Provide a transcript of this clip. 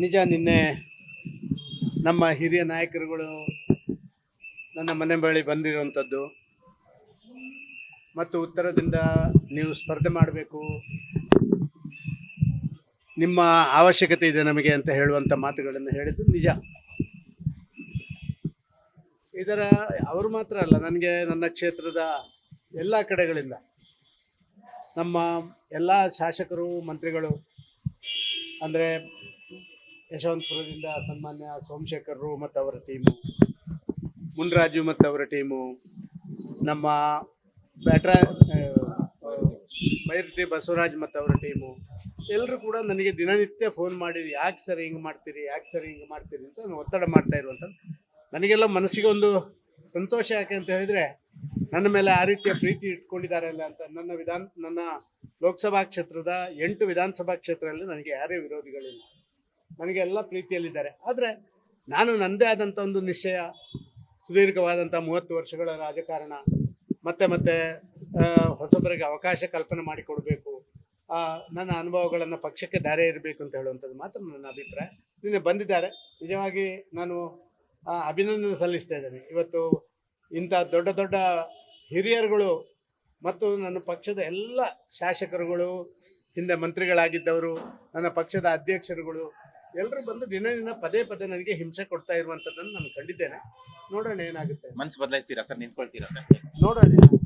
ನಿಜ ನಿನ್ನೆ ನಮ್ಮ ಹಿರಿಯ ನಾಯಕರುಗಳು ನನ್ನ ಮನೆ ಬಳಿ ಬಂದಿರುವಂಥದ್ದು. ಮತ್ತು ಉತ್ತರದಿಂದ ನೀವು ಸ್ಪರ್ಧೆ ಮಾಡಬೇಕು. ನಿಮ್ಮ ಅವಶ್ಯಕತೆ ಇದೆ ನಮಗೆ ಅಂತ ಹೇಳುವಂಥ ಮಾತುಗಳನ್ನು ಹೇಳಿದ್ದು ನಿಜ. ಇದರ ಅವರು ಮಾತ್ರ ಅಲ್ಲ, ನನಗೆ ನನ್ನ ಕ್ಷೇತ್ರದ ಎಲ್ಲ ಕಡೆಗಳಿಂದ ನಮ್ಮ ಎಲ್ಲ ಶಾಸಕರು, ಮಂತ್ರಿಗಳು, ಅಂದರೆ ಯಶವಂತಪುರದಿಂದ ಸನ್ಮಾನ್ಯ ಸೋಮಶೇಖರರು ಮತ್ತು ಅವರ ಟೀಮು ಮುನ್ರಾಜು ಮತ್ತು ಅವರ ಟೀಮು ನಮ್ಮ ಬ್ಯಾಟ್ರಾ ಮೈತ್ರಿ ಬಸವರಾಜ್ ಮತ್ತು ಅವರ ಟೀಮು ಎಲ್ಲರೂ ಕೂಡ ನನಗೆ ದಿನನಿತ್ಯ ಫೋನ್ ಮಾಡಿ ಯಾಕೆ ಸರ್ ಹಿಂಗೆ ಮಾಡ್ತೀರಿ, ಯಾಕೆ ಸರ್ ಹಿಂಗೆ ಮಾಡ್ತೀರಿ ಅಂತ ನಾನು ಒತ್ತಡ ಮಾಡ್ತಾ ಇರುವಂಥದ್ದು ನನಗೆಲ್ಲ ಮನಸ್ಸಿಗೆ ಒಂದು ಸಂತೋಷ ಯಾಕೆ ಅಂತ ಹೇಳಿದರೆ, ನನ್ನ ಮೇಲೆ ಆ ರೀತಿಯ ಪ್ರೀತಿ ಇಟ್ಕೊಂಡಿದ್ದಾರೆ ಅಲ್ಲ ಅಂತ ನನ್ನ ವಿಧಾನ, ನನ್ನ ಲೋಕಸಭಾ ಕ್ಷೇತ್ರದ ಎಂಟು ವಿಧಾನಸಭಾ ಕ್ಷೇತ್ರದಲ್ಲಿ ನನಗೆ ಯಾರೇ ವಿರೋಧಿಗಳಿಲ್ಲ. ನನಗೆ ಎಲ್ಲ ಪ್ರೀತಿಯಲ್ಲಿದ್ದಾರೆ. ಆದರೆ ನಾನು ನನ್ನದೇ ಆದಂಥ ಒಂದು ನಿಶ್ಚಯ ಸುದೀರ್ಘವಾದಂಥ ಮೂವತ್ತು ವರ್ಷಗಳ ರಾಜಕಾರಣ, ಮತ್ತೆ ಮತ್ತೆ ಹೊಸಬರಿಗೆ ಅವಕಾಶ ಕಲ್ಪನೆ ಮಾಡಿಕೊಡಬೇಕು ನನ್ನ ಅನುಭವಗಳನ್ನು ಪಕ್ಷಕ್ಕೆ ದಾರಿ ಇರಬೇಕು ಅಂತ ಹೇಳುವಂಥದ್ದು ಮಾತ್ರ ನನ್ನ ಅಭಿಪ್ರಾಯ. ನಿನ್ನೆ ಬಂದಿದ್ದಾರೆ. ನಿಜವಾಗಿ ನಾನು ಅಭಿನಂದನೆ ಸಲ್ಲಿಸ್ತಾ ಇದ್ದೇನೆ. ಇವತ್ತು ಇಂಥ ದೊಡ್ಡ ದೊಡ್ಡ ಹಿರಿಯರುಗಳು ಮತ್ತು ನನ್ನ ಪಕ್ಷದ ಎಲ್ಲ ಶಾಸಕರುಗಳು, ಹಿಂದೆ ಮಂತ್ರಿಗಳಾಗಿದ್ದವರು, ನನ್ನ ಪಕ್ಷದ ಅಧ್ಯಕ್ಷರುಗಳು ಎಲ್ಲರೂ ಬಂದು ದಿನ ದಿನ ಪದೇ ಪದೇ ನನಗೆ ಹಿಂಸೆ ಕೊಡ್ತಾ ಇರುವಂತದ್ದನ್ನು ನಾನು ಕಂಡಿದ್ದೇನೆ ನೋಡೋಣ ಏನಾಗುತ್ತೆ. ಮನ್ಸು ಬದಲಾಯಿಸ್ತೀರಾ ಸರ್? ನಿಂತ್ಕೊಳ್ತೀರಾ ಸರ್? ನೋಡೋಣ